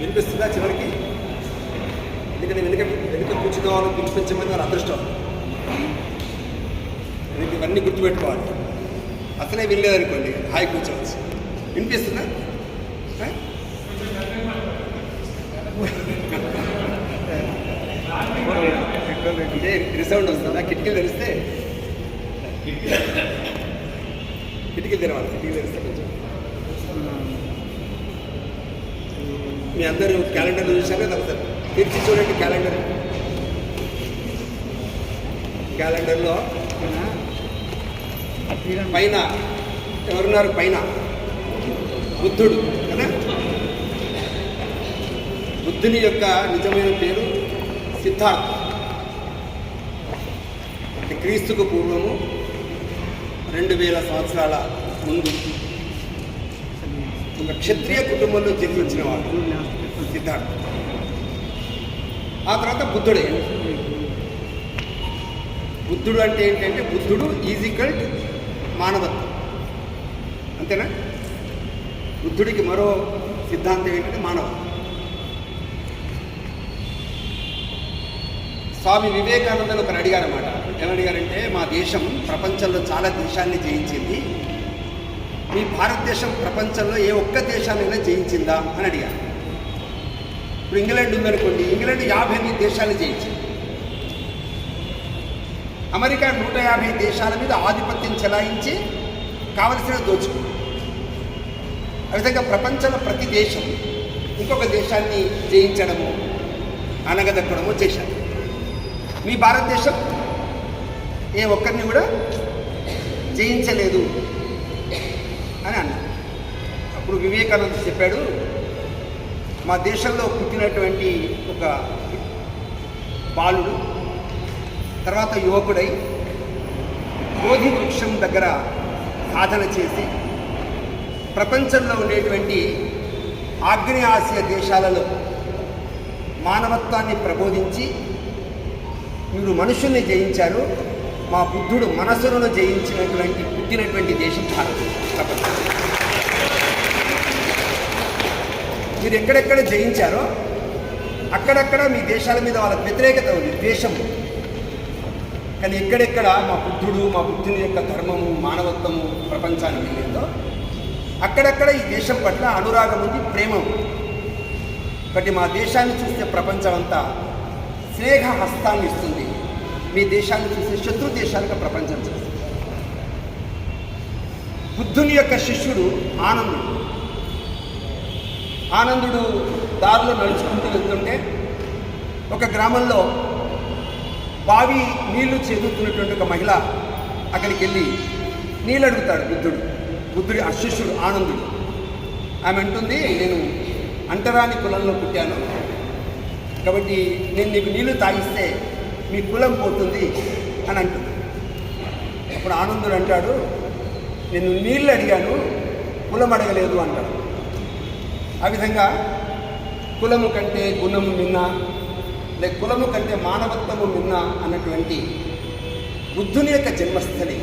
వినిపిస్తుందా చివరికి? ఎందుకంటే వెనుక వెనుక కూర్చున్న వాళ్ళు వినిపించమని వాళ్ళ అదృష్టం? మీకు ఇవన్నీ గుర్తుపెట్టుకోవాలి. అసలే వినలేదనుకోండి హాయి కూర్చోవచ్చు. వినిపిస్తుందా? అంటే రిసౌండ్ వస్తుందా? కిటికీలు తెరిస్తే? కిటికీలు తెరవాలి కిటికీలు తెరిస్తే కొంచెం. మీ అందరూ క్యాలెండర్ చూశారు? కదా ఒకసారి తెరిచి చూడండి క్యాలెండర్. క్యాలెండర్లో పైన ఎవరున్నారు? పైన బుద్ధుడు కదా? బుద్ధుని యొక్క నిజమైన పేరు సిద్ధార్థ. అంటే క్రీస్తుకు పూర్వము రెండు వేల సంవత్సరాల ముందు. ఒక క్షత్రియ కుటుంబంలో జన్మించిన వాడు. సిద్ధార్థ. ఆ తర్వాత బుద్ధుడే. బుద్ధుడు అంటే ఏంటంటే బుద్ధుడు ఈజికల్ మానవత్వం. అంతేనా? బుద్ధుడికి మరో సిద్ధాంతం ఏంటంటే మానవత్వం స్వామి వివేకానందను ఒకరు అడిగారన్నమాట. ఏమని అడిగారంటే మా దేశం ప్రపంచంలో చాలా దేశాన్ని జయించింది. మీ భారతదేశం ప్రపంచంలో ఏ ఒక్క దేశాన్నైనా జయించిందా అని అడిగారు. ఇప్పుడు ఇంగ్లాండ్ ఉందనుకోండి ఇంగ్లాండ్ యాభై ఎనిమిది దేశాలు జయించింది. అమెరికా నూట యాభై దేశాల మీద ఆధిపత్యం చెలాయించి కావలసిన దోచుకుంది. ఆ విధంగా ప్రపంచంలో ప్రతి దేశం ఇంకొక దేశాన్ని జయించడము అనగదక్కడము చేశారు. మీ భారతదేశం ఏ ఒక్కరిని కూడా జయించలేదు. అని అన్నారు అప్పుడు వివేకానంద చెప్పాడు మా దేశంలో పుట్టినటువంటి ఒక బాలుడు తర్వాత యువకుడై బోధి వృక్షం దగ్గర సాధన చేసి ప్రపంచంలో ఉండేటువంటి ఆగ్నేయ ఆసియా దేశాలలో మానవత్వాన్ని ప్రబోధించి మీరు మనుషుల్ని జయించారు. మా బుద్ధుడు మనసులను జయించినటువంటి పుట్టినటువంటి దేశం భారత్ ప్రపంచం మీరు ఎక్కడెక్కడ జయించారో అక్కడక్కడ మీ దేశాల మీద వాళ్ళ వ్యతిరేకత ఉంది ద్వేషం కానీ ఎక్కడెక్కడ మా బుద్ధుడు మా బుద్ధుని యొక్క ధర్మము మానవత్వము ప్రపంచానికి వెళ్ళిందో అక్కడక్కడ ఈ దేశం పట్ల అనురాగం ఉంది ప్రేమ ఉంది. కాబట్టి మా దేశాన్ని చూస్తే ప్రపంచం అంతా స్నేహ హస్తాన్ని ఇస్తుంది. మీ దేశాన్ని చూస్తే శత్రు దేశాలకు ప్రపంచం చూస్తుంది. బుద్ధుని యొక్క శిష్యుడు ఆనందుడు. ఆనందుడు దారిలో నడుచుకుంటూ వెళ్తుంటే ఒక గ్రామంలో బావి నీళ్ళు చేదుతున్నటువంటి ఒక మహిళ అక్కడికి వెళ్ళి నీళ్ళు అడుగుతాడు బుద్ధుడు. బుద్ధుడి అశిష్యుడు ఆనందుడు. ఆమె అంటుంది నేను అంటరాని కులంలో పుట్టాను. కాబట్టి నేను నీకు నీళ్ళు తాగిస్తే మీ కులం పోతుంది అని అంటుంది. అప్పుడు ఆనందుడు అంటాడు నేను నీళ్ళు అడిగాను కులం అడగలేదు అంటాడు. ఆ విధంగా కులము కంటే గుణము మిన్న లేక కులము కంటే మానవత్వము మిన్న అన్నటువంటి బుద్ధుని యొక్క జన్మస్థలి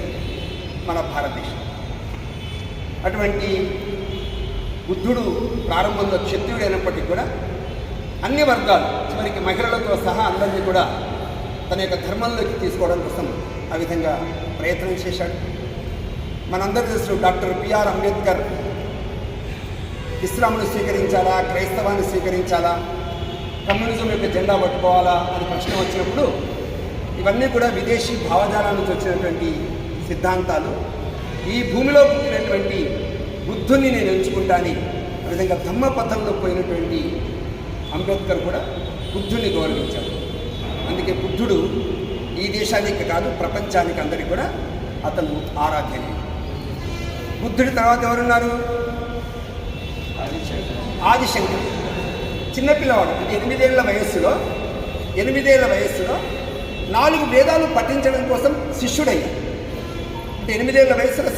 మన భారతదేశం. అటువంటి బుద్ధుడు ప్రారంభంలో క్షత్రియుడు అయినప్పటికీ కూడా అన్ని వర్గాలు చివరికి మహిళలతో సహా అందరినీ కూడా తన యొక్క ధర్మంలోకి తీసుకోవడం కోసం ఆ విధంగా ప్రయత్నం చేశాడు. మనందరూ తెలుసు డాక్టర్ బిఆర్ అంబేద్కర్. ఇస్లాంను స్వీకరించాలా? క్రైస్తవాన్ని స్వీకరించాలా? కమ్యూనిజం యొక్క జెండా పట్టుకోవాలా అని ప్రశ్న వచ్చినప్పుడు ఇవన్నీ కూడా విదేశీ భావజాల నుంచి వచ్చినటువంటి సిద్ధాంతాలు. ఈ భూమిలో పుట్టినటువంటి బుద్ధుని నేను ఎంచుకుంటాని ఆ విధంగా ధమ్మపథంలో పోయినటువంటి అంబేద్కర్ కూడా బుద్ధుని గౌరవించాడు. అందుకే బుద్ధుడు ఈ దేశానికి కాదు ప్రపంచానికి అందరికీ కూడా అతను ఆరాధ్యనీయుడు బుద్ధుడి తర్వాత ఎవరున్నారు? ఆదిశంకర్. చిన్నపిల్లవాడు అంటే ఎనిమిదేళ్ళ వయస్సులో ఎనిమిదేళ్ళ వయస్సులో నాలుగు వేదాలు పఠించడం కోసం శిష్యుడయ్యాడు అంటే ఎనిమిదేళ్ళ వయసులో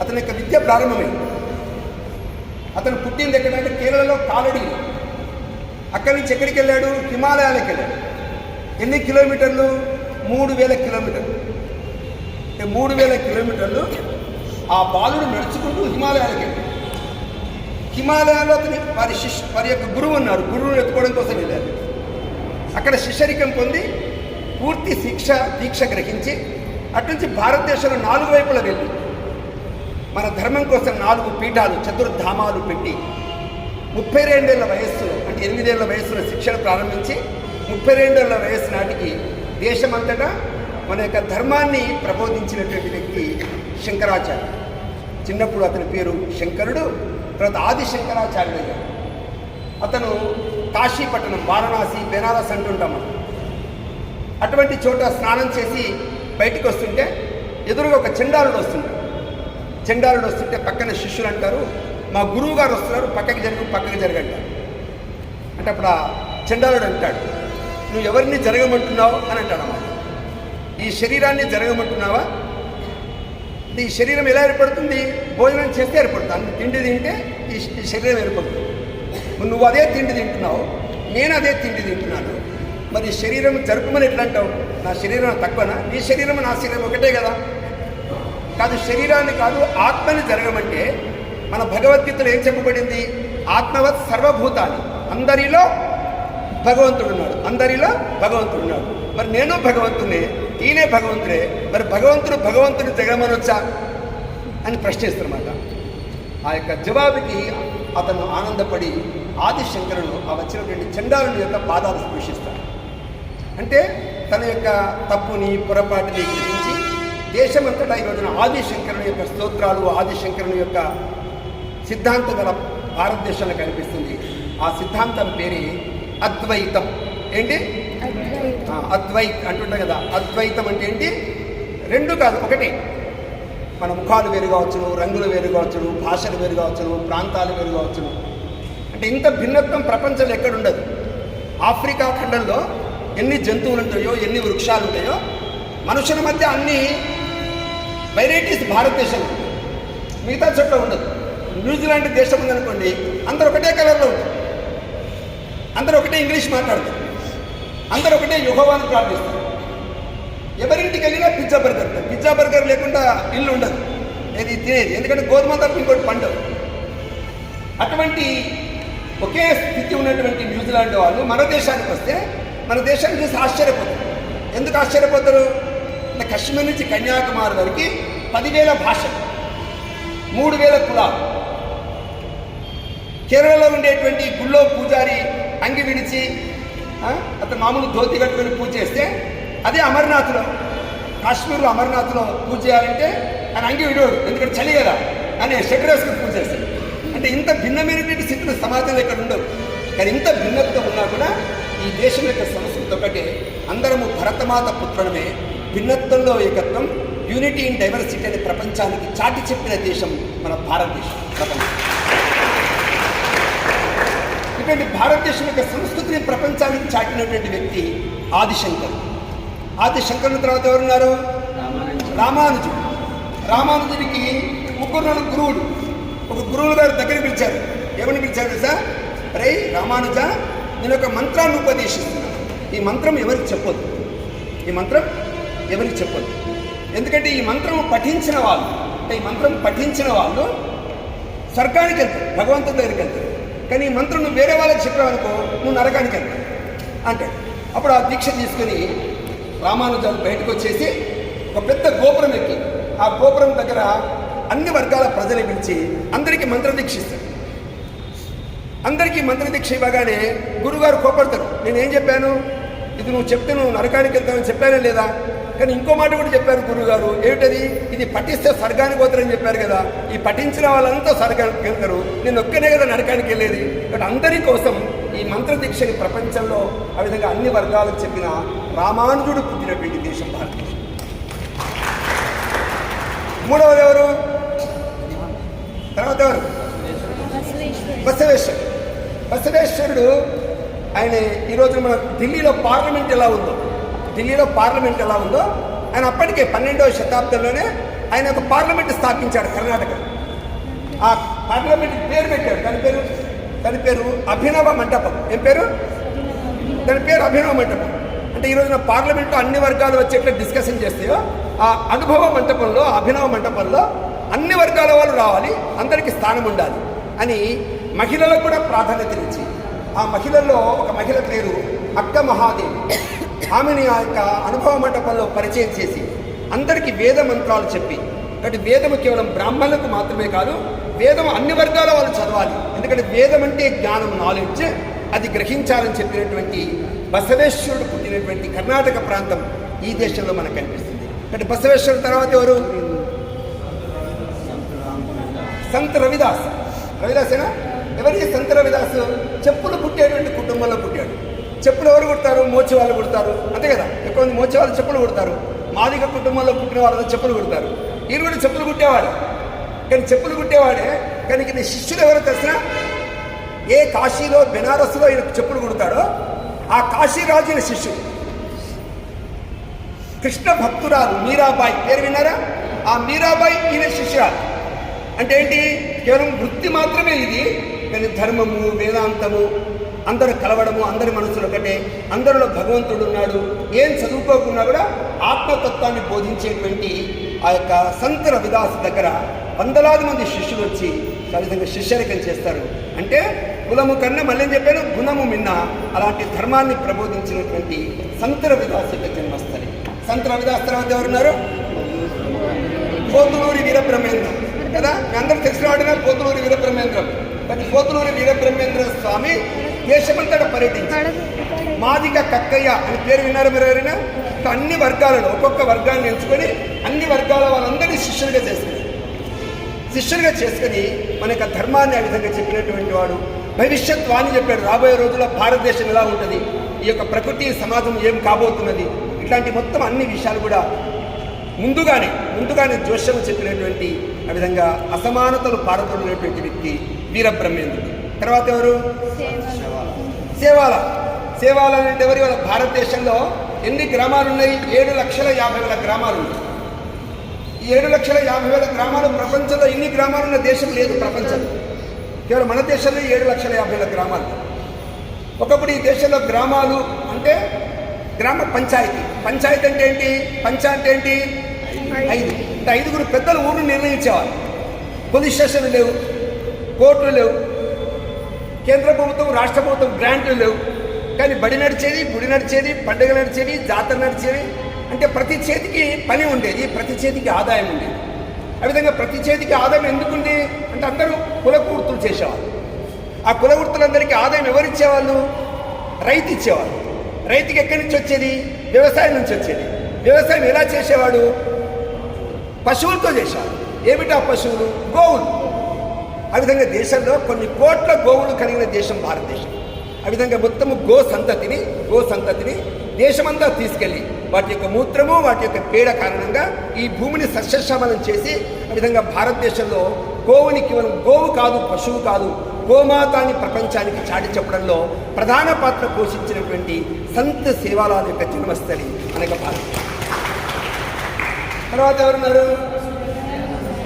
అతని యొక్క విద్య ప్రారంభమైంది. అతను పుట్టింది ఎక్కడంటే కేరళలో కాలడి అక్కడి నుంచి ఎక్కడికి వెళ్ళాడు? హిమాలయాలకు వెళ్ళాడు. ఎన్ని కిలోమీటర్లు? మూడు వేల కిలోమీటర్లు. అంటే మూడు వేల కిలోమీటర్లు ఆ బాలుడు నడుచుకుంటూ హిమాలయాలకు వెళ్ళాడు. హిమాలయాల్లో అతని వారి శిష్యు వారి యొక్క గురువు ఉన్నారు. గురువుని ఎత్తుకోవడం కోసం వెళ్ళారు. అక్కడ శిష్యరికం పొంది పూర్తి శిక్ష దీక్ష గ్రహించి అట్నుంచి భారతదేశంలో నాలుగు వైపులా వెళ్ళి మన ధర్మం కోసం నాలుగు పీఠాలు చతుర్ధామాలు పెట్టి ముప్పై రెండేళ్ళ వయస్సు అంటే ఎనిమిదేళ్ళ వయస్సులో శిక్షణ ప్రారంభించి ముప్పై రెండేళ్ళ వయస్సు నాటికి దేశమంతటా మన యొక్క ధర్మాన్ని ప్రబోధించినటువంటి వ్యక్తి శంకరాచార్య చిన్నప్పుడు అతని పేరు శంకరుడు తర్వాత ఆది శంకరాచార్యుడు అయ్యాడు అతను కాశీపట్టణం వారణాసి బెనారస్ అంటుంటాం మనం. అటువంటి చోట స్నానం చేసి బయటికి వస్తుంటే ఎదురుగా ఒక చెండాలుడు వస్తుంటాడు. చెండాలుడు వస్తుంటే పక్కన శిష్యులు అంటారు మా గురువు గారు వస్తున్నారు పక్కకి జరుగు పక్కకి జరగంటారు అంటే అప్పుడు ఆ చెండాలుడు అంటాడు నువ్వు ఎవరిని జరగమంటున్నావు? అని అంటాడు అన్నమాట. ఈ శరీరాన్ని జరగమంటున్నావా? ఈ శరీరం ఎలా ఏర్పడుతుంది? భోజనం చేస్తే ఏర్పడుతుంది. తిండి తింటే ఈ శరీరం ఏర్పడుతుంది. నువ్వు అదే తిండి తింటున్నావు. నేను అదే తిండి తింటున్నాను. మరి శరీరం జరుపుమని ఎట్లా అంటావు? నా శరీరం తక్కువనా? నీ శరీరం నా శరీరం ఒకటే కదా? కాదు శరీరాన్ని కాదు ఆత్మని జరగమంటే మన భగవద్గీతలో ఏం చెప్పబడింది? ఆత్మవత్ సర్వభూతాన్ని అందరిలో భగవంతుడు ఉన్నాడు అందరిలో భగవంతుడు ఉన్నాడు మరి నేను భగవంతునే? ఈయనే భగవంతుడే. మరి భగవంతుడు భగవంతుడు జగమనొచ్చా అని ప్రశ్నిస్తున్నమాట. ఆ యొక్క జవాబుకి అతను ఆనందపడి ఆదిశంకరుడు ఆ వచ్చినటువంటి చండాలుని యొక్క పాదాలు స్పృశిస్తాడు అంటే తన యొక్క తప్పుని పొరపాటుని గ్రహించి దేశమంతటా ఈ రోజున ఆదిశంకరుని యొక్క స్తోత్రాలు ఆదిశంకరుని యొక్క సిద్ధాంతం గల భారతదేశంలో కనిపిస్తుంది. ఆ సిద్ధాంతం పేరే అద్వైతం. ఏంటి? అద్వైత్ అంటుంటాం కదా అద్వైతం అంటే ఏంటి? రెండు కాదు ఒకటి. మన ముఖాలు వేరు కావచ్చును రంగులు వేరు కావచ్చును భాషలు వేరు కావచ్చును ప్రాంతాలు వేరు కావచ్చును. అంటే ఇంత భిన్నత్వం ప్రపంచంలో ఎక్కడ ఉండదు. ఆఫ్రికా ఖండంలో ఎన్ని జంతువులు ఉంటాయో ఎన్ని వృక్షాలు ఉంటాయో మనుషుల మధ్య అన్ని వెరైటీస్ భారతదేశంలో మిగతా చోట్ల ఉండదు. న్యూజిలాండ్ దేశం ఉందనుకోండి అందరూ ఒకటే కలర్లో ఉంటారు. అందరూ ఒకటే ఇంగ్లీష్ మాట్లాడతారు. అందరూ ఒకటే యుహోవాన్ని ప్రార్థిస్తారు. ఎవరింటికి వెళ్ళినా పిజ్జా బర్గర్ పిజ్జా బర్గర్ లేకుండా ఇల్లు ఉండదు. ఇది తినేది. ఎందుకంటే గోధుమ తప్ప ఇంకోటి పండవు. అటువంటి ఒకే స్థితి ఉన్నటువంటి న్యూజిలాండ్ వాళ్ళు మన దేశానికి వస్తే మన దేశాన్ని చూసి ఆశ్చర్యపోతారు. ఎందుకు ఆశ్చర్యపోతారు? కశ్మీర్ నుంచి కన్యాకుమారి వరకు పదివేల భాషలు మూడు వేల కులాలు. కేరళలో ఉండేటువంటి గుళ్ళో పూజారి అంగి విడిచి అతను మామూలు ధోతి కట్టుకొని పూజ చేస్తే అదే అమర్నాథ్లో కాశ్మీర్లో అమర్నాథ్లో పూజ చేయాలంటే ఆయన అంగి విడోడు ఎందుకంటే చలి కదా అని షెటర్ వేసుకుని పూజ చేస్తాడు. అంటే ఇంత భిన్నమైనటువంటి స్థితులు సమాజంలో ఇక్కడ ఉండవు. కానీ ఇంత భిన్నత్వం ఉన్నా కూడా ఈ దేశం యొక్క సంస్కృతి ఒకటే అందరము భరతమాత పుత్రమే భిన్నత్వంలో ఏకత్వం యూనిటీ ఇన్ డైవర్సిటీ అనే ప్రపంచానికి చాటి చెప్పిన దేశం మన భారతదేశం. ప్రపంచం. ఇటువంటి భారతదేశం యొక్క సంస్కృతిని ప్రపంచానికి చాటినటువంటి వ్యక్తి ఆదిశంకర్. ఆదిశంకరుని తర్వాత ఎవరున్నారు? రామానుజుడు. రామానుజుడికి ముగ్గురు గురువులు. ఒక గురువులు గారు దగ్గర పిలిచారు. ఏమని పిలిచారు తెలుసా? రే రామానుజ నేను ఒక మంత్రాన్ని ఉపదేశిస్తున్నాను. ఈ మంత్రం ఎవరికి చెప్పొద్దు? ఈ మంత్రం ఎవరికి చెప్పొద్దు? ఎందుకంటే ఈ మంత్రం పఠించిన వాళ్ళు అంటే ఈ మంత్రం పఠించిన వాళ్ళు స్వర్గానికి వెళ్తారు భగవంతుడి దగ్గరికి వెళ్తారు. కానీ ఈ మంత్రం నువ్వు వేరే వాళ్ళకి చెప్పావనుకో నువ్వు నరకానికి వెళ్తావు అంటే అప్పుడు ఆ దీక్ష తీసుకుని రామానుజాలు బయటకు వచ్చేసి ఒక పెద్ద గోపురం ఎక్కి ఆ గోపురం దగ్గర అన్ని వర్గాల ప్రజలు పిలిచి అందరికీ మంత్రదీక్ష ఇస్తారు. అందరికీ మంత్రదీక్ష ఇవ్వగానే గురుగారు కోపడతారు. నేను ఏం చెప్పాను? ఇది నువ్వు చెప్తే నువ్వు నరకానికి వెళ్తావని చెప్పానే లేదా? కానీ ఇంకో మాట కూడా చెప్పారు గురుగారు. ఏమిటది? ఇది పఠిస్తే స్వర్గానికి పోతారని చెప్పారు కదా. ఈ పఠించిన వాళ్ళంతా స్వర్గానికి వెళ్తారు. నేను ఒక్కనే కదా నరకానికి వెళ్ళేది. కాబట్టి అందరి కోసం ఈ మంత్రదీక్షని ప్రపంచంలో ఆ విధంగా అన్ని వర్గాలకు చెప్పిన రామానుజుడు పుట్టినటువంటి దేశం భారతదేశం. మూడవది ఎవరు? తర్వాత ఎవరు? బసవేశ్వరుడు. బసవేశ్వరుడు. ఆయన ఈరోజు మన ఢిల్లీలో పార్లమెంట్ ఎలా ఉందో. ఢిల్లీలో పార్లమెంట్ ఎలా ఉందో ఆయన అప్పటికే పన్నెండవ శతాబ్దంలోనే ఆయన ఒక పార్లమెంట్ స్థాపించాడు కర్ణాటక. ఆ పార్లమెంట్ పేరు పెట్టాడు. దాని పేరు దాని పేరు అభినవ మంటపం. ఏం పేరు? దాని పేరు అభినవ మంటపం. అంటే ఈ రోజున పార్లమెంట్లో అన్ని వర్గాలు వచ్చేట్లు డిస్కషన్ చేస్తాయో ఆ అనుభవ మంటపంలో అభినవ మంటపంలో అన్ని వర్గాల వాళ్ళు రావాలి అందరికీ స్థానం ఉండాలి అని మహిళలకు కూడా ప్రాధాన్యతనిచ్చి ఆ మహిళల్లో ఒక మహిళ పేరు అక్క మహాదేవి. ఆమెను ఆ యొక్క అనుభవ మండపంలో పరిచయం చేసి అందరికీ వేద మంత్రాలు చెప్పి కాబట్టి వేదము కేవలం బ్రాహ్మణులకు మాత్రమే కాదు వేదము అన్ని వర్గాల వాళ్ళు చదవాలి. ఎందుకంటే వేదం అంటే జ్ఞానం నాలెడ్జ్ అది గ్రహించాలని చెప్పినటువంటి బసవేశ్వరుడు పుట్టినటువంటి కర్ణాటక ప్రాంతం ఈ దేశంలో మనకు కనిపిస్తుంది. అంటే బసవేశ్వరుడు తర్వాత ఎవరు? సంత రవిదాస్. రవిదాసేనా? ఎవరికి సంత రవిదాస్? చెప్పులు పుట్టేటువంటి కుటుంబంలో పుట్టాడు. చెప్పులు ఎవరు కుడతారు? మోచి వాళ్ళు కుడతారు. అంతే కదా? ఎక్కువ మంది మోచి వాళ్ళు చెప్పులు కుడతారు. మాదిగ కుటుంబంలో పుట్టిన వాళ్ళు చెప్పులు కుడతారు. ఈయన కూడా చెప్పులు కుట్టేవాడు. కానీ చెప్పులు కుట్టేవాడే. కానీ ఈయన శిష్యులు ఎవరో తెలిసిన ఏ కాశీలో బెనారస్లో ఈయన చెప్పులు కుడతాడో ఆ కాశీరాజు ఈయన శిష్యుడు. కృష్ణ భక్తురాలు మీరాబాయి. పేరు విన్నారా? ఆ మీరాబాయి ఈయన శిష్యురాలు. అంటే ఏంటి? కేవలం వృత్తి మాత్రమే ఇది. కానీ ధర్మము వేదాంతము అందరూ కలవడము అందరి మనసులు ఒకటే. అందరిలో భగవంతుడు ఉన్నాడు. ఏం చదువుకోకుండా కూడా ఆత్మతత్వాన్ని బోధించేటువంటి ఆ యొక్క సంత రవిదాస్ దగ్గర వందలాది మంది శిష్యులు వచ్చి ఆ విధంగా శిష్యరికం చేస్తారు. అంటే కులము కన్నా మళ్ళీ చెప్పాను గుణము మిన్న అలాంటి ధర్మాన్ని ప్రబోధించినటువంటి సంత రవిదాస్ యొక్క జన్మస్థలి. సంత రవిదాస్ తర్వాత ఎవరున్నారు? పోతులూరి వీరబ్రహ్మేంద్రం. కదా? మీ అందరూ తెలిసిన వాడినా పోతులూరి వీరబ్రహ్మేంద్రం. బట్ పోతులూరి వీరబ్రహ్మేంద్ర స్వామి దేశమంతటా పర్యటించారు మాదిగ కక్కయ్య అని పేరు విన్నారు మీరు ఎవరైనా? అన్ని వర్గాలలో ఒక్కొక్క వర్గాన్ని ఎంచుకొని అన్ని వర్గాల వాళ్ళందరినీ శిష్యులుగా చేసుకుని శిష్యులుగా చేసుకుని మన యొక్క ధర్మాన్ని ఆ విధంగా చెప్పినటువంటి వాడు. భవిష్యత్ వాణి చెప్పాడు రాబోయే రోజుల్లో భారతదేశం ఎలా ఉంటుంది? ఈ యొక్క ప్రకృతి సమాజం ఏం కాబోతున్నది? ఇట్లాంటి మొత్తం అన్ని విషయాలు కూడా ముందుగానే ముందుగానే జోష్యం చెప్పినటువంటి ఆ విధంగా అసమానతలు పారదోడినటువంటి వ్యక్తి వీరబ్రహ్మేంద్రుడు. తర్వాత ఎవరు? సేవాల సేవాల అంటే ఎవరి భారతదేశంలో ఎన్ని గ్రామాలు ఉన్నాయి? ఏడు లక్షల యాభై వేల గ్రామాలు ఉన్నాయి. ఈ ఏడు లక్షల యాభై వేల గ్రామాలు ప్రపంచంలో ఎన్ని గ్రామాలు ఉన్న దేశం లేదు ప్రపంచంలో. కేవలం మన దేశంలో ఏడు లక్షల యాభై వేల గ్రామాలు. ఒకప్పుడు ఈ దేశంలో గ్రామాలు అంటే గ్రామ పంచాయతీ. పంచాయతీ అంటే ఏంటి? పంచా అంటే ఏంటి? ఐదు. అంటే ఐదుగురు పెద్దలు ఊరు నిర్ణయించేవారు. పోలీస్ స్టేషన్లు లేవు కోర్టులు లేవు. కేంద్ర ప్రభుత్వం రాష్ట్ర ప్రభుత్వం గ్రాంట్లు లేవు. కానీ బడి నడిచేది గుడి నడిచేది పండుగ నడిచేది జాతర నడిచేది అంటే ప్రతి చేతికి పని ఉండేది ప్రతి చేతికి ఆదాయం ఉండేది. ఆ విధంగా ప్రతి చేతికి ఆదాయం ఎందుకుంది? అంటే అందరూ కులకూర్తులు చేసేవాళ్ళు. ఆ కులవృత్తులందరికీ ఆదాయం ఎవరిచ్చేవాళ్ళు? రైతు ఇచ్చేవాళ్ళు. రైతుకి ఎక్కడి నుంచి వచ్చేది? వ్యవసాయం నుంచి వచ్చేది. వ్యవసాయం ఎలా చేసేవాడు? పశువులతో చేసేవాడు. ఏమిటా పశువులు? గోవులు. ఆ విధంగా దేశంలో కొన్ని కోట్ల గోవులు కలిగిన దేశం భారతదేశం. ఆ విధంగా మొత్తము గో సంతతిని గో సంతతిని దేశమంతా తీసుకెళ్ళి వాటి యొక్క మూత్రము వాటి యొక్క పేడ కారణంగా ఈ భూమిని సస్యశ్యామలం చేసి ఆ విధంగా భారతదేశంలో గోవుని కేవలం గోవు కాదు పశువు కాదు గోమాత అని ప్రపంచానికి చాటి చెప్పడంలో ప్రధాన పాత్ర పోషించినటువంటి సంత సేవాలాల యొక్క జన్మస్థలి అనగా భారతదేశం. తర్వాత ఎవరున్నారు?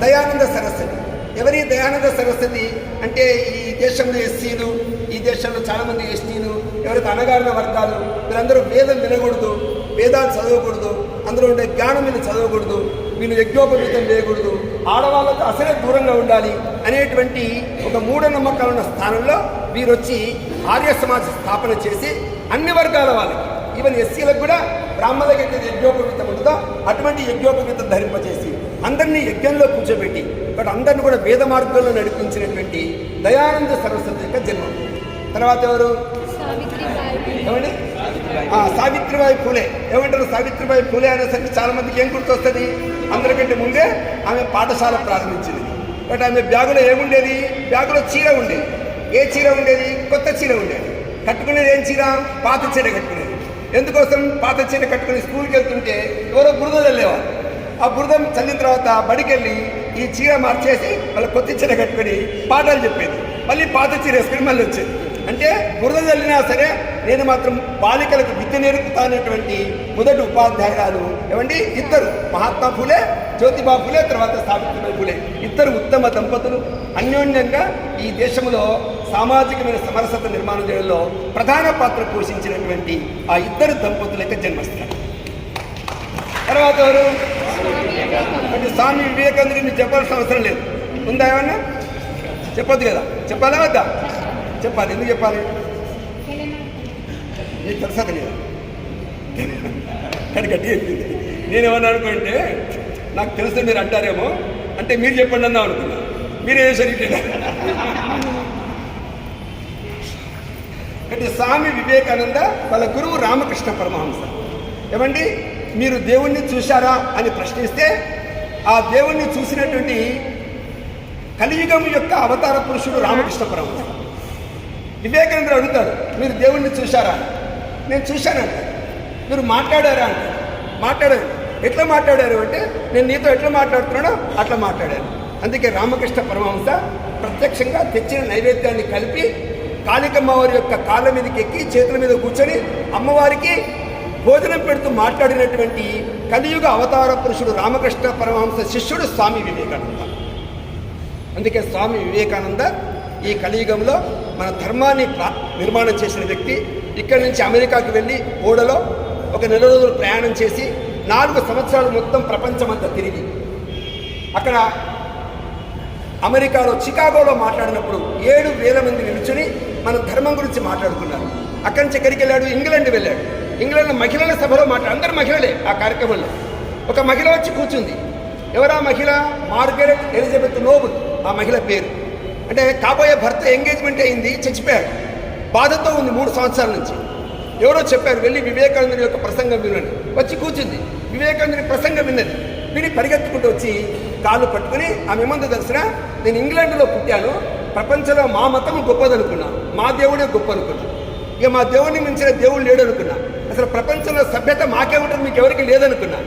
దయానంద సరస్వతి. ఎవరి దయానంద సరస్వతి అంటే ఈ దేశంలో ఎస్సీలు ఈ దేశంలో చాలామంది ఎస్టీలు ఎవరికి అనగారిన వర్గాలు వీళ్ళందరూ వేదం వినకూడదు వేదాలు చదవకూడదు అందులో ఉండే జ్ఞానం మీద చదవకూడదు వీళ్ళు యజ్ఞోపవీతం చేయకూడదు ఆడవాళ్ళకు అసలే దూరంగా ఉండాలి అనేటువంటి ఒక మూఢనమ్మకాలున్న స్థానంలో వీరు వచ్చి ఆర్య సమాజ స్థాపన చేసి అన్ని వర్గాల వాళ్ళకి ఈవెన్ ఎస్సీలకు కూడా బ్రాహ్మణులకి అయితే యజ్ఞోపవీతం ఉంటుందో అటువంటి యజ్ఞోపవీతం ధరింపజేసి అందరినీ యజ్ఞంలో కూర్చోబెట్టి బట్ అందరిని కూడా వేద మార్గంలో నడిపించినటువంటి దయానంద సరస్వతి యొక్క జన్మం. తర్వాత ఎవరు? ఏమండి? సావిత్రిబాయి పూలే. ఏమంటారు? సావిత్రిబాయి పూలే అనేసరికి చాలా మందికి ఏం గుర్తొస్తుంది? అందరికంటే ముందే ఆమె పాఠశాల ప్రారంభించింది. బట్ ఆమె బ్యాగులో ఏముండేది? బ్యాగులో చీర ఉండేది. ఏ చీర ఉండేది? కొత్త చీర ఉండేది. కట్టుకునేది ఏం చీర? పాత చీర కట్టుకునేది. ఎందుకోసం? పాత చీర కట్టుకుని స్కూల్కి వెళ్తుంటే ఎవరో బురద వెళ్ళేవారు ఆ బురద చల్లిన తర్వాత బడికెళ్ళి ఈ చీర మార్చేసి మళ్ళీ కొత్త చీర కట్టుకొని పాఠాలు చెప్పేది. మళ్ళీ పాత చీర వేసుకుని మళ్ళీ వచ్చేది. అంటే బురద చల్లినా సరే నేను మాత్రం బాలికలకు విద్య నేర్పుతానటువంటి మొదటి ఉపాధ్యాయురాలు ఏమండి? ఇద్దరు. మహాత్మా ఫూలే జ్యోతిబా ఫులే తర్వాత సావిత్రిబాయి ఫులే. ఇద్దరు ఉత్తమ దంపతులు. అన్యోన్యంగా ఈ దేశంలో సామాజికమైన సమరసత నిర్మాణం చేయడంలో ప్రధాన పాత్ర పోషించినటువంటి ఆ ఇద్దరు దంపతుల యొక్క జన్మస్థానం తర్వాత ఎవరు? అంటే స్వామి వివేకానందుడిని చెప్పాల్సిన అవసరం లేదు. ఉందా ఏమన్నా? చెప్పొద్దు కదా. చెప్పాలా వద్దా? చెప్పాలి. ఎందుకు చెప్పాలి? నీకు తెలుసా తెలియదా? కానీ గట్టి చెప్పింది. నేనేమన్నా అనుకుంటే నాకు తెలుసు మీరు అంటారేమో. అంటే మీరు చెప్పండి అన్నా అనుకున్నా. మీరే సరిగ్గా అంటే స్వామి వివేకానంద వాళ్ళ గురువు రామకృష్ణ పరమహంస. ఏమండి? మీరు దేవుణ్ణి చూశారా అని ప్రశ్నిస్తే ఆ దేవుణ్ణి చూసినటువంటి కలియుగం యొక్క అవతార పురుషుడు రామకృష్ణ పరమహంస వివేకానందుడు అడుగుతాడు మీరు దేవుణ్ణి చూశారా? నేను చూశానంట మీరు మాట్లాడారా అంట మాట్లాడారు ఎట్లా మాట్లాడారు? అంటే నేను నీతో ఎట్లా మాట్లాడుతున్నానో అట్లా మాట్లాడాను. అందుకే రామకృష్ణ పరమహంస ప్రత్యక్షంగా తెచ్చిన నైవేద్యాన్ని కలిపి కాళికమ్మవారి యొక్క కాళ్ళ మీదకి ఎక్కి చేతుల మీద కూర్చొని అమ్మవారికి భోజనం పెడుతూ మాట్లాడినటువంటి కలియుగ అవతార పురుషుడు రామకృష్ణ పరమహంస శిష్యుడు స్వామి వివేకానంద. అందుకే స్వామి వివేకానంద ఈ కలియుగంలో మన ధర్మాన్ని ప్రా- నిర్మాణం చేసిన వ్యక్తి. ఇక్కడి నుంచి అమెరికాకు వెళ్ళి ఓడలో ఒక నెల రోజులు ప్రయాణం చేసి నాలుగు సంవత్సరాలు మొత్తం ప్రపంచమంతా తిరిగి. అక్కడ అమెరికాలో చికాగోలో మాట్లాడినప్పుడు ఏడు వేల మంది నిలుచుని మన ధర్మం గురించి మాట్లాడుకున్నారు. అక్కడి నుంచి ఎక్కడికి వెళ్ళాడు? ఇంగ్లాండ్ వెళ్ళాడు. ఇంగ్లాండ్లో మహిళల సభలో మాట అందరు మహిళలే ఆ కార్యక్రమంలో. ఒక మహిళ వచ్చి కూర్చుంది. ఎవరా మహిళ? మార్గరెట్ ఎలిజబెత్ నోబుల్ ఆ మహిళ పేరు. అంటే కాబోయే భర్త ఎంగేజ్మెంట్ అయింది చచ్చిపోయాడు. బాధతో ఉంది మూడు సంవత్సరాల నుంచి. ఎవరో చెప్పారు వెళ్ళి వివేకానందుని యొక్క ప్రసంగం వినండి. వచ్చి కూర్చుంది. వివేకానందుని ప్రసంగం విన్నది. విని పరిగెత్తుకుంటూ వచ్చి కాళ్ళు పట్టుకుని ఆమె ముందు దర్శన నేను ఇంగ్లాండ్లో పుట్టాను. ప్రపంచంలో మా మతం గొప్పదనుకున్నా. మా దేవుడే గొప్ప అనుకున్నా. ఇక మా దేవుడిని మించిన దేవుడు లేడు అనుకున్నా అసలు ప్రపంచంలో సభ్యత మాకే ఉంటుంది మీకు ఎవరికి లేదనుకున్నా.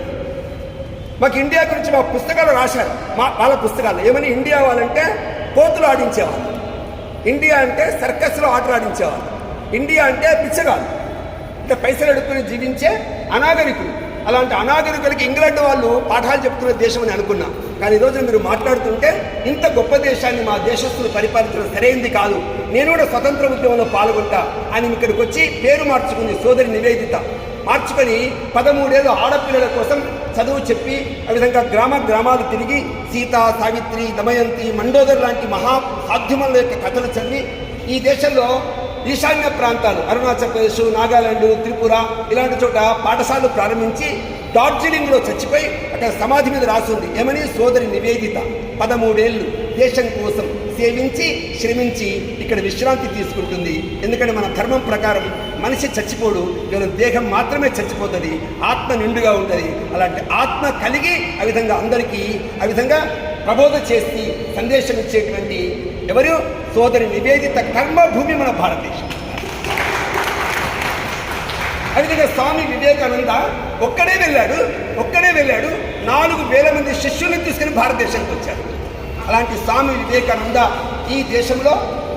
మాకు ఇండియా గురించి మా పుస్తకాలు రాశారు. మా వాళ్ళ పుస్తకాలు. ఏమని? ఇండియా వాళ్ళంటే కోతులు ఆడించేవాళ్ళు. ఇండియా అంటే సర్కస్లో ఆటలు ఆడించేవాళ్ళు. ఇండియా అంటే పిచ్చగాళ్ళు. అంటే పైసలు అడుక్కుని జీవించే అనాగరికులు. అలాంటి అనాగరికులకి ఇంగ్లాండ్ వాళ్ళు పాఠాలు చెప్తున్న దేశం అని అనుకున్నా. కానీ ఈరోజు మీరు మాట్లాడుతుంటే ఇంత గొప్ప దేశాన్ని మా దేశస్తులు పరిపాలించడం సరైంది కాదు. నేను కూడా స్వతంత్ర ఉద్యమంలో పాల్గొంటా అని ఇక్కడికి వచ్చి పేరు మార్చుకుంది సోదరి నివేదిత. మార్చుకొని పదమూడేళ్ళు ఆడపిల్లల కోసం చదువు చెప్పి ఆ విధంగా గ్రామ గ్రామాలు తిరిగి సీత సావిత్రి దమయంతి మండోదర్ లాంటి మహా సాధ్యముల యొక్క కథలు చదివి ఈ దేశంలో ఈశాన్య ప్రాంతాలు అరుణాచల్ ప్రదేశ్ నాగాలాండ్ త్రిపుర ఇలాంటి చోట పాఠశాలలు ప్రారంభించి డార్జిలింగ్లో చచ్చిపోయి అక్కడ సమాధి మీద రాసింది ఏమని సోదరి నివేదిత. పదమూడేళ్ళు దేశం కోసం సేవించి శ్రమించి ఇక్కడ విశ్రాంతి తీసుకుంటుంది. ఎందుకంటే మన ధర్మం ప్రకారం మనిషి చచ్చిపోడు. కేవలం దేహం మాత్రమే చచ్చిపోతుంది. ఆత్మ నిండుగా ఉంటుంది. అలాంటి ఆత్మ కలిగి ఆ విధంగా అందరికీ ఆ విధంగా ప్రబోధ చేసి సందేశం ఇచ్చేటువంటి ఎవరు? సోదరి నివేదిత కర్మభూమి మన భారతదేశం. అదేవిధంగా స్వామి వివేకానంద ఒక్కడే వెళ్ళాడు ఒక్కడే వెళ్ళాడు. నాలుగు వేల మంది శిష్యుల్ని తీసుకుని భారతదేశానికి వచ్చారు అలాంటి స్వామి వివేకానంద ఈ దేశంలో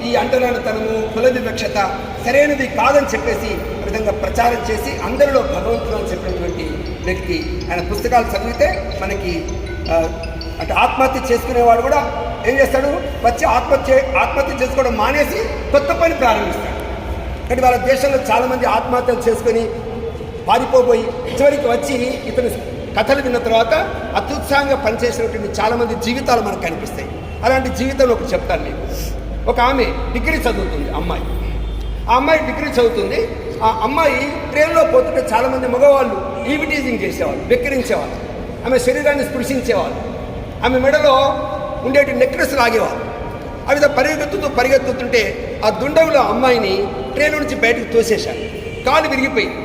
ఈ అంటరానితనము కుల వివక్షత సరైనది కాదని చెప్పేసి విధంగా ప్రచారం చేసి అందరిలో భగవంతుడు అని చెప్పినటువంటి వ్యక్తి ఆయన పుస్తకాలు చదివితే మనకి అంటే ఆత్మహత్య చేసుకునేవాడు కూడా ఏం చేస్తాడు? వచ్చి ఆత్మహత్య ఆత్మహత్య చేసుకోవడం మానేసి కొత్త పని ప్రారంభిస్తాడు. కానీ వాళ్ళ దేశంలో చాలామంది ఆత్మహత్యలు చేసుకొని పారిపోబోయి చివరికి వచ్చి ఇతని కథలు విన్న తర్వాత అత్యుత్సాహంగా పనిచేసినటువంటి చాలామంది జీవితాలు మనకు కనిపిస్తాయి. అలాంటి జీవితం ఒకటి చెప్తాను నేను ఒక ఆమె డిగ్రీ చదువుతుంది అమ్మాయి. ఆ అమ్మాయి డిగ్రీ చదువుతుంది. ఆ అమ్మాయి ట్రైన్లో పోతుంటే చాలామంది మగవాళ్ళు ఈవిటీజింగ్ చేసేవాళ్ళు వెక్కిరించేవాళ్ళు. ఆమె శరీరాన్ని స్పృశించేవాళ్ళు. ఆమె మెడలో ఉండేటి నెక్లెస్ లాగేవాళ్ళు. ఆ విధంగా పరిగెత్తుతూ పరిగెత్తుతుంటే ఆ దుండగులు అమ్మాయిని ట్రైన్ నుంచి బయటకు తోసేశారు. కాలు విరిగిపోయింది.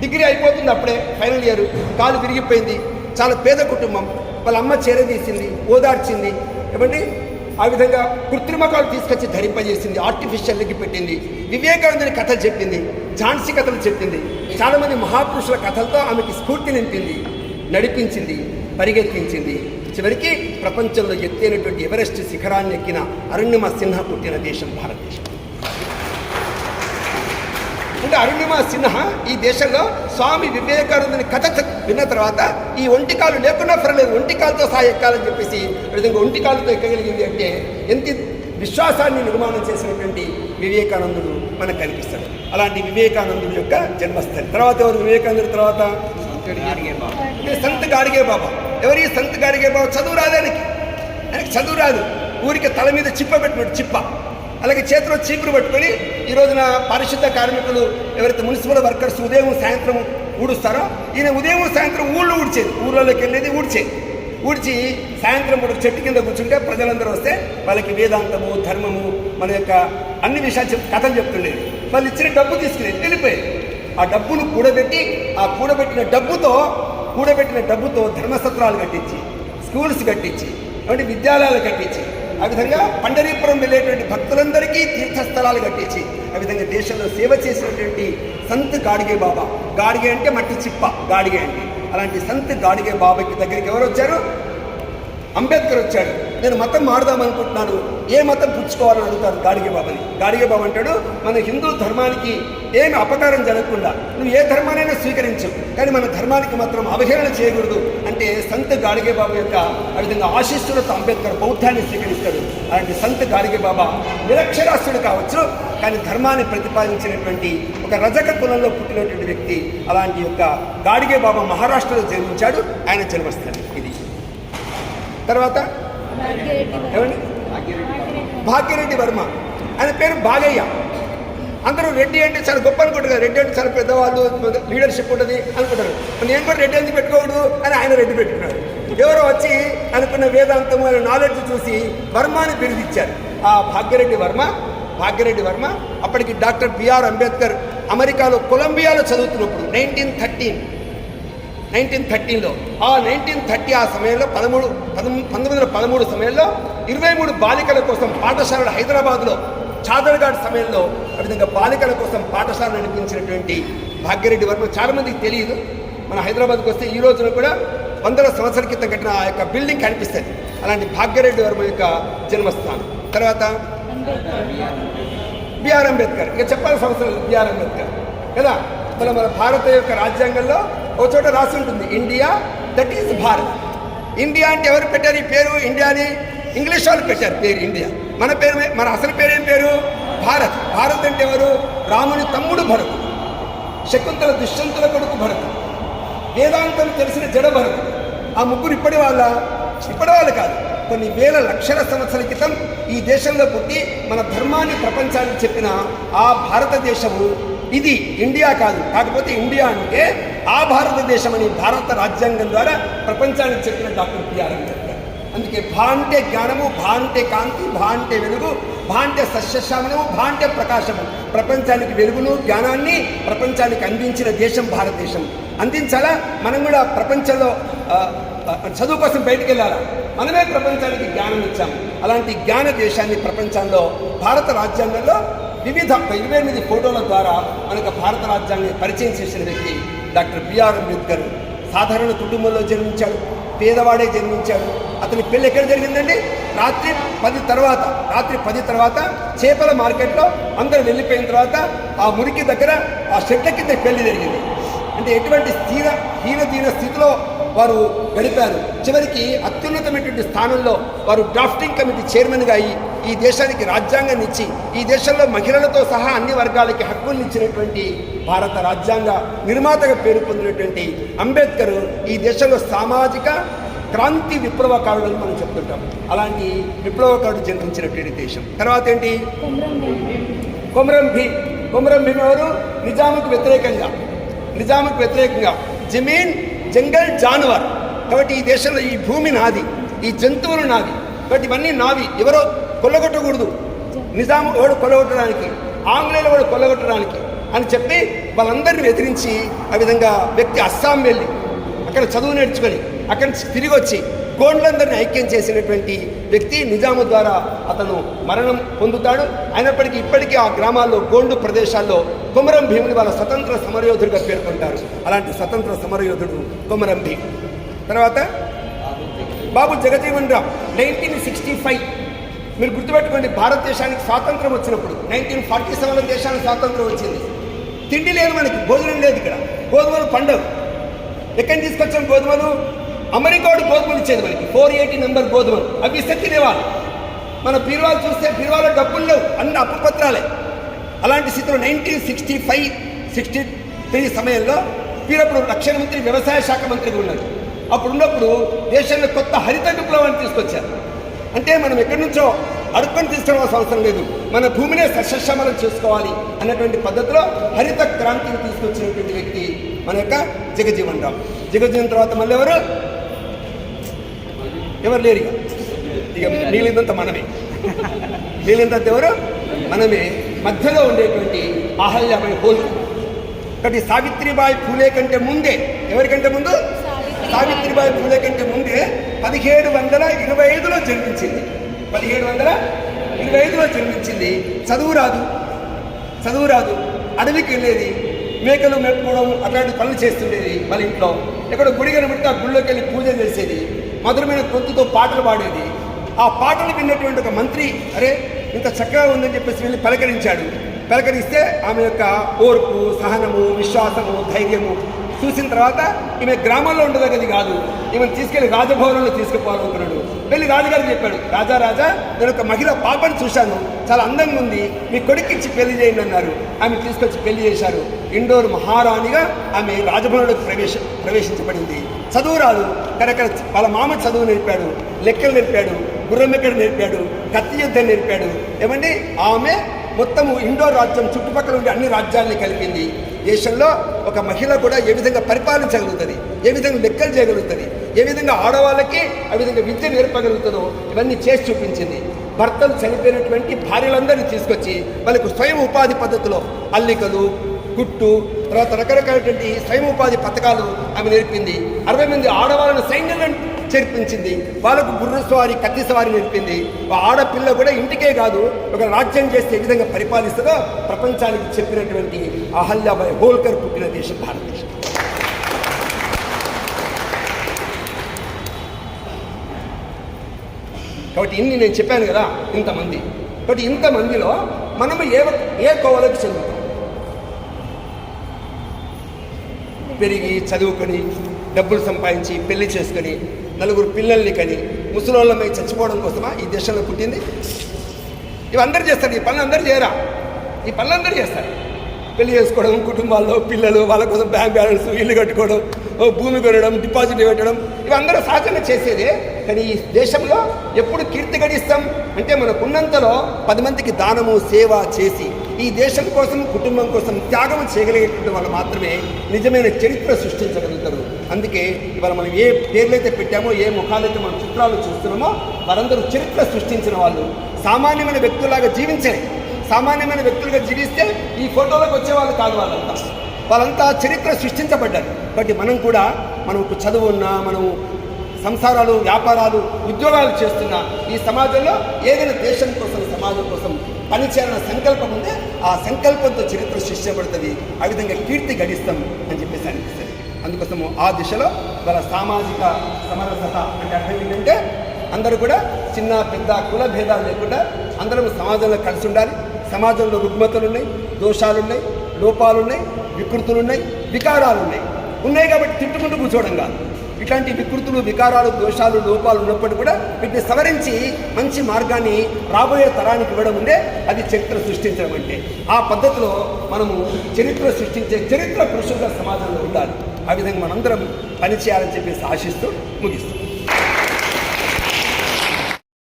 డిగ్రీ అయిపోతుంది అప్పుడే ఫైనల్ ఇయర్. కాలు విరిగిపోయింది. చాలా పేద కుటుంబం. వాళ్ళ అమ్మ చేరదీసింది ఓదార్చింది. ఏమండి? ఆ విధంగా కృత్రిమ కాలు తీసుకొచ్చి ధరింపజేసింది. ఆర్టిఫిషియల్ లెగ్గి పెట్టింది. వివేకానందుని కథలు చెప్పింది. ఝాన్సీ కథలు చెప్పింది. చాలామంది మహాపురుషుల కథలతో ఆమెకి స్ఫూర్తి నింపింది. నడిపించింది పరిగెత్తించింది. చివరికి ప్రపంచంలో ఎత్తైనటువంటి ఎవరెస్ట్ శిఖరాన్ని ఎక్కిన అరుణిమ సిన్హా పుట్టిన దేశం భారతదేశం. అంటే అరుణిమ సిన్హా ఈ దేశంలో స్వామి వివేకానందుని కథ విన్న తర్వాత ఈ ఒంటికాలు లేకున్నా పర్లేదు ఒంటికాలతో సహా ఎక్కాలని చెప్పేసి విధంగా ఒంటికాలతో ఎక్కగలిగింది అంటే ఎంత విశ్వాసాన్ని నిర్మాణం చేసినటువంటి వివేకానందుడు మనకు కనిపిస్తాడు. అలాంటి వివేకానందుడి యొక్క జన్మస్థలి. తర్వాత ఎవరు? వివేకానందుడి తర్వాత? సంత్ గాడిగే బాబా. ఎవరి సంత గారికి చదువు రాదు ఆయనకి. ఆయనకి చదువు రాదు. ఊరికి తల మీద చిప్ప పెట్టుకోడు చిప్ప. అలాగే చేతిలో చీపురు పట్టుకొని ఈ రోజున పారిశుద్ధ కార్మికులు ఎవరైతే మున్సిపల్ వర్కర్స్ ఉదయం సాయంత్రం ఊడుస్తారో ఈయన ఉదయం సాయంత్రం ఊళ్ళో ఊడ్చేది. ఊళ్ళోకి వెళ్ళేది ఊడ్చేది. ఊడ్చి సాయంత్రం పూట చెట్టు కింద కూర్చుంటే ప్రజలందరూ వస్తే వాళ్ళకి వేదాంతము ధర్మము మన యొక్క అన్ని విషయాలు చెప్ కథలు చెప్తుండేది వాళ్ళు ఇచ్చిన డబ్బు తీసుకునేది వెళ్ళిపోయేది ఆ డబ్బును కూడబెట్టి ఆ కూడబెట్టిన డబ్బుతో కూడబెట్టిన డబ్బుతో ధర్మసత్రాలు కట్టించి స్కూల్స్ కట్టించి అంటే విద్యాలయాలు కట్టించి ఆ విధంగా పండరీపురం వెళ్ళేటువంటి భక్తులందరికీ తీర్థస్థలాలు కట్టించి ఆ విధంగా దేశంలో సేవ చేసినటువంటి సంత్ గాడిగే బాబా. గాడిగే అంటే మట్టి చిప్ప గాడిగే అంటే అలాంటి సంత్ గాడిగే బాబాకి దగ్గరికి ఎవరు వచ్చారు? అంబేద్కర్ వచ్చాడు నేను మతం మారుదాం అనుకుంటున్నాను ఏ మతం పుచ్చుకోవాలని అడుగుతారు గాడిగే బాబాని? గాడిగే బాబు అంటాడు మన హిందూ ధర్మానికి ఏమి అపకారం జరగకుండా నువ్వు ఏ ధర్మానైనా స్వీకరించు కానీ మన ధర్మానికి మాత్రం అవహేళన చేయకూడదు అంటే సంత గాడిగే బాబు యొక్క ఆ విధంగా ఆశీస్సులతో అంబేద్కర్ బౌద్ధాన్ని స్వీకరిస్తాడు. అలాంటి సంత గాడిగే బాబా నిరక్షరాస్యుడు కావచ్చు కానీ ధర్మాన్ని ప్రతిపాదించినటువంటి ఒక రజక కులంలో పుట్టినటువంటి వ్యక్తి అలాంటి యొక్క గాడిగే బాబా మహారాష్ట్రలో జన్మించాడు ఆయన జన్మస్థలం ఇది. తర్వాత ఏమండి భాగ్యరెడ్డి వర్మ. ఆయన పేరు బాగయ్య అందరూ రెడ్డి అంటే చాలా గొప్ప అనుకుంటారు కదా రెడ్డి అంటే చాలా పెద్దవాళ్ళు లీడర్షిప్ ఉంటుంది అనుకుంటారు నేను కూడా రెడ్డి ఎందుకు పెట్టుకోకూడదు అని ఆయన రెడ్డి పెట్టుకున్నాడు. ఎవరో వచ్చి అనుకున్న వేదాంతము అనే నాలెడ్జ్ చూసి వర్మ అని బిరుదిచ్చారు. ఆ భాగ్యరెడ్డి వర్మ భాగ్యరెడ్డి వర్మ అప్పటికి డాక్టర్ బిఆర్ అంబేద్కర్ అమెరికాలో కొలంబియాలో చదువుతున్నప్పుడు నైన్టీన్ థర్టీన్ నైన్టీన్ థర్టీన్లో. ఆ నైన్టీన్ థర్టీ ఆ సమయంలో పదమూడు పంతొమ్మిది వందల పదమూడు సమయంలో ఇరవై మూడు బాలికల కోసం పాఠశాలలు హైదరాబాద్లో చాదర్ఘాట్ సమయంలో ఆ విధంగా బాలికల కోసం పాఠశాల నడిపించినటువంటి భాగ్యరెడ్డి వర్మ చాలామందికి తెలియదు. మన హైదరాబాద్కి వస్తే ఈ రోజున కూడా వందల సంవత్సరాల క్రితం కట్టిన ఆ యొక్క బిల్డింగ్ కనిపిస్తుంది. అలాంటి భాగ్యరెడ్డి వర్మ యొక్క జన్మస్థానం. తర్వాత బిఆర్ అంబేద్కర్. ఇక చెప్పాల్సిన అవసరం లేదు బిఆర్ అంబేద్కర్. కదా? మన మన భారత యొక్క రాజ్యాంగంలో ఒక చోట రాసి ఉంటుంది India that is Bharat. India అంటే ఎవరు పెట్టారు ఈ పేరు? ఇండియాని ఇంగ్లీష్ వాళ్ళు పెట్టారు పేరు ఇండియా. మన పేరు మన అసలు పేరు ఏం పేరు? భారత్. భారత్ అంటే ఎవరు? రాముని తమ్ముడు భరతుడు. శకుంతల దుష్యంతుల కొడుకు భరతుడు. వేదాంతం తెలిసిన జడ భరతుడు. ఆ ముగ్గురు ఇప్పటి వాళ్ళ ఇప్పటి వాళ్ళు కాదు కొన్ని వేల లక్షల సంవత్సరాల క్రితం ఈ దేశంలో పుట్టి మన ధర్మాన్ని ప్రపంచానికి చెప్పిన ఆ భారతదేశము ఇది ఇండియా కాదు. కాకపోతే ఇండియా అంటే ఆ భారతదేశం అని భారత రాజ్యాంగం ద్వారా ప్రపంచానికి చెప్పిన డాక్టర్ పిఆర్ అంబేద్కర్. అందుకే భా అంటే జ్ఞానము భా అంటే కాంతి భా అంటే వెలుగు భా అంటే సస్యశ్యామనము భా అంటే ప్రకాశము. ప్రపంచానికి వెలుగును జ్ఞానాన్ని ప్రపంచానికి అందించిన దేశం భారతదేశం. అందించాలా? మనం కూడా ప్రపంచంలో చదువు కోసం బయటికి వెళ్ళాలా? మనమే ప్రపంచానికి జ్ఞానం ఇచ్చాము. అలాంటి జ్ఞాన దేశాన్ని ప్రపంచంలో భారత రాజ్యాంగంలో వివిధ ఇరవై ఎనిమిది ఫోటోల ద్వారా మనకు భారత రాజ్యాన్ని పరిచయం చేసిన వ్యక్తి డాక్టర్ బిఆర్ అంబేద్కర్ సాధారణ కుటుంబంలో జన్మించాడు పేదవాడే జన్మించాడు. అతని పెళ్ళి ఎక్కడ జరిగిందండి? రాత్రి పది తర్వాత రాత్రి పది తర్వాత చేపల మార్కెట్లో అందరూ వెళ్ళిపోయిన తర్వాత ఆ మురికి దగ్గర ఆ షెడ్ల కింద పెళ్ళి జరిగింది. అంటే ఎటువంటి స్థిర హీనదీన స్థితిలో వారు గడిపారు. చివరికి అత్యున్నతమైనటువంటి స్థానంలో వారు డ్రాఫ్టింగ్ కమిటీ చైర్మన్గా అయ్యి ఈ దేశానికి రాజ్యాంగాన్ని ఇచ్చి ఈ దేశంలో మహిళలతో సహా అన్ని వర్గాలకి హక్కులు ఇచ్చినటువంటి భారత రాజ్యాంగ నిర్మాతగా పేరు పొందినటువంటి అంబేద్కర్ ఈ దేశంలో సామాజిక క్రాంతి విప్లవకారుడు అని మనం చెప్తుంటాం. అలాంటి విప్లవకారుడు జన్మించినటువంటి దేశం. తర్వాత ఏంటి? కొమరం భీమ్ కొమరం భీమ్ ఎవరు? నిజాముకు వ్యతిరేకంగా. నిజాముకు వ్యతిరేకంగా. జమీన్ జంగల్ జానువర్. కాబట్టి ఈ దేశంలో ఈ భూమి నాది ఈ జంతువులు నాది కాబట్టి ఇవన్నీ నావి. ఎవరో కొల్లగొట్టకూడదు. నిజాము వాడు కొల్లగొట్టడానికి? ఆంగ్లేయులు వాడు కొల్లగొట్టడానికి? అని చెప్పి వాళ్ళందరినీ ఎదిరించి ఆ విధంగా వ్యక్తి అస్సాం వెళ్ళి అక్కడ చదువు నేర్చుకొని అక్కడి నుంచి తిరిగి వచ్చి గోండ్లందరినీ ఐక్యం చేసినటువంటి వ్యక్తి నిజాము ద్వారా అతను మరణం పొందుతాడు. అయినప్పటికీ ఇప్పటికీ ఆ గ్రామాల్లో గోండు ప్రదేశాల్లో కొమరం భీముని వాళ్ళ స్వతంత్ర సమరయోధుడిగా పేర్కొంటారు. అలాంటి స్వతంత్ర సమరయోధుడు కొమరం భీమ్. తర్వాత Babu Jagjivan Ram nineteen sixty five మీరు గుర్తుపెట్టుకోండి భారతదేశానికి స్వాతంత్రం వచ్చినప్పుడు నైన్టీన్ ఫార్టీ సెవెన్లో దేశానికి స్వాతంత్రం వచ్చింది. తిండి లేదు మనకి భోజనం లేదు ఇక్కడ. గోధుమలు పండవు. ఎక్కడి తీసుకొచ్చాం గోధుమలు? అమెరికాడు గోధుమలు ఇచ్చేది మనకి ఫోర్ ఎయిటీ నెంబర్ గోధుమలు అవి ఇస్తే తినేవాళ్ళు మన బీరువాలు చూస్తే బీరువాలో డబ్బులు లేవు అన్ని అప్పు పత్రాలే. అలాంటి స్థితిలో nineteen sixty five sixty three సమయంలో వీరప్పుడు రక్షణ మంత్రి వ్యవసాయ శాఖ మంత్రిగా ఉన్నారు అప్పుడు ఉన్నప్పుడు దేశంలో కొత్త హరిత విప్లవాన్ని తీసుకొచ్చారు. అంటే మనం ఎక్కడి నుంచో అడుక్కొని తీసుకోవాల్సిన అవసరం లేదు. మన భూమినే సస్యశ్యామలం చేసుకోవాలి అన్నటువంటి పద్ధతిలో హరిత క్రాంతిని తీసుకొచ్చినటువంటి వ్యక్తి మన యొక్క జగజీవన్ రావు. జగజీవన్ తర్వాత మళ్ళీ ఎవరు? ఎవరు లేరు ఇక? ఇక మిగిలిందంత మనమే. మిగిలిందంత ఎవరు? మనమే. మధ్యలో ఉండేటువంటి అహల్యమై హోల్. ఒకటి సావిత్రిబాయి పూలే కంటే ముందే ఎవరికంటే ముందు? సావిత్రిబాయి. పూలే కంటే ముందే పదిహేడు వందల ఇరవై ఐదులో జన్మించింది. పదిహేడు వందల ఇరవై ఐదులో జన్మించింది. చదువు రాదు. చదువు రాదు. అడవికి వెళ్ళేది. మేకలు మెప్పుకోవడం అట్లాంటి పనులు చేస్తుండేది వాళ్ళ ఇంట్లో. ఎక్కడ గుడి కనబడితే ఆ గుళ్ళోకి వెళ్ళి పూజ చేసేది. మధురమైన గొంతుతో పాటలు పాడేది. ఆ పాటలు విన్నటువంటి ఒక మంత్రి అరే ఇంత చక్కగా ఉందని చెప్పేసి వెళ్ళి పలకరించాడు. పలకరిస్తే ఆమె యొక్క ఓర్పు సహనము విశ్వాసము ధైర్యము చూసిన తర్వాత ఈమె గ్రామంలో ఉండదగ్గది కాదు. ఈమెను తీసుకెళ్ళి రాజభవనంలో తీసుకుపోవాలనుకున్నాడు. వెళ్ళి రాజుగారికి చెప్పాడు రాజా రాజా నేను ఒక మహిళ పాపని చూశాను. చాలా అందంగా ఉంది. మీ కొడుకిచ్చి పెళ్ళి చేయండి అన్నారు. ఆమె తీసుకొచ్చి పెళ్ళి చేశారు. ఇండోర్ మహారాణిగా ఆమె రాజభవనంలోకి ప్రవేశ ప్రవేశించబడింది. చదువు రాదు. కానీ వాళ్ళ మామ చదువు నేర్పాడు లెక్కలు నేర్పాడు గుర్రం ఎక్కడ నేర్పాడు కత్తి యుద్ధం నేర్పాడు. ఏమండి? ఆమె మొత్తము ఇండో రాజ్యం చుట్టుపక్కల ఉండే అన్ని రాజ్యాలని కలిపింది. దేశంలో ఒక మహిళ కూడా ఏ విధంగా పరిపాలించగలుగుతుంది ఏ విధంగా లెక్కలు చేయగలుగుతుంది ఏ విధంగా ఆడవాళ్ళకి ఆ విధంగా విద్య నేర్పగలుగుతుందో ఇవన్నీ చేసి చూపించింది. భర్తలు చనిపోయినటువంటి భార్యలందరినీ తీసుకొచ్చి వాళ్ళకు స్వయం ఉపాధి పద్ధతిలో అల్లికలు కుట్టు తర్వాత రకరకాలటువంటి స్వయం ఉపాధి పథకాలు ఆమె నేర్పింది. అరవై మంది ఆడవాళ్ళను సైన్యంలో చేర్పించింది. వాళ్ళకు గుర్ర స్వారి కత్తి సవారి నేర్పింది. ఆడపిల్ల కూడా ఇంటికే కాదు ఒక రాజ్యం చేస్తే ఏ విధంగా పరిపాలిస్తుందో? ప్రపంచానికి చెప్పినటువంటి అహల్యాబాయ్ హోల్కర్ పుట్టిన దేశం భారతదేశం. కాబట్టి ఇన్ని నేను చెప్పాను కదా ఇంతమంది. కాబట్టి ఇంతమందిలో మనం ఏ ఏ కోవలకు చెందుతాం? పెరిగి చదువుకొని డబ్బులు సంపాదించి పెళ్ళి చేసుకొని నలుగురు పిల్లల్ని కని ముసలోళ్ళమై చచ్చిపోవడం కోసమా ఈ దేశంలో పుట్టింది? ఇవి చేస్తారు ఈ పనులు అందరూ చేయరా? ఈ పనులు అందరూ చేస్తారు. పెళ్ళి చేసుకోవడం కుటుంబాల్లో పిల్లలు వాళ్ళ కోసం బ్యాంక్ బ్యాలెన్స్ ఇల్లు కట్టుకోవడం భూమి కొనడం డిపాజిట్ పెట్టడం ఇవి అందరూ సహజంగా చేసేదే. కానీ ఈ దేశంలో ఎప్పుడు కీర్తి గడిస్తాం? అంటే మనకున్నంతలో పది మందికి దానము సేవ చేసి ఈ దేశం కోసం కుటుంబం కోసం త్యాగం చేయగలిగేటువంటి వాళ్ళు మాత్రమే నిజమైన చరిత్ర సృష్టించగలుగుతారు. అందుకే ఇవాళ మనం ఏ పేర్లైతే పెట్టామో ఏ ముఖాలైతే మనం చిత్రాలు చూస్తున్నామో వారందరూ చరిత్ర సృష్టించిన వాళ్ళు. సామాన్యమైన వ్యక్తులాగా జీవించే సామాన్యమైన వ్యక్తులుగా జీవిస్తే ఈ ఫోటోలకు వచ్చేవాళ్ళు కాదు వాళ్ళంతా. వాళ్ళంతా చరిత్ర సృష్టించబడ్డారు. కాబట్టి మనం కూడా మనకు చదువు ఉన్నా మనం సంసారాలు వ్యాపారాలు ఉద్యోగాలు చేస్తున్న ఈ సమాజంలో ఏదైనా దేశం కోసం సమాజం కోసం పనిచేయాలన్న సంకల్పం ఉంటే ఆ సంకల్పంతో చరిత్ర సృష్టించబడుతుంది. ఆ విధంగా కీర్తి గడిస్తాం అని చెప్పేసి అనిపిస్తుంది. అందుకోసము ఆ దిశలో వాళ్ళ సామాజిక సమరసత అంటే అర్థం ఏంటంటే అందరూ కూడా చిన్న పెద్ద కుల భేదాలు లేకుండా అందరం సమాజంలో కలిసి ఉండాలి. సమాజంలో రుగ్మతలు ఉన్నాయి దోషాలు ఉన్నాయి లోపాలు ఉన్నాయి వికృతులు ఉన్నాయి వికారాలు ఉన్నాయి ఉన్నాయి కాబట్టి తిట్టుకుంటూ కూర్చోవడం కాదు. ఇట్లాంటి వికృతులు వికారాలు దోషాలు లోపాలు ఉన్నప్పటికీ కూడా వీటిని సవరించి మంచి మార్గాన్ని రాబోయే తరానికి ఇవ్వడం ఉండే అది చరిత్ర సృష్టించడం అంటే. ఆ పద్ధతిలో మనము చరిత్ర సృష్టించే చరిత్ర పురుషులుగా సమాజంలో ఉండాలి. ఆ విధంగా మనందరం పనిచేయాలని చెప్పేసి ఆశిస్తూ ముగిస్తాం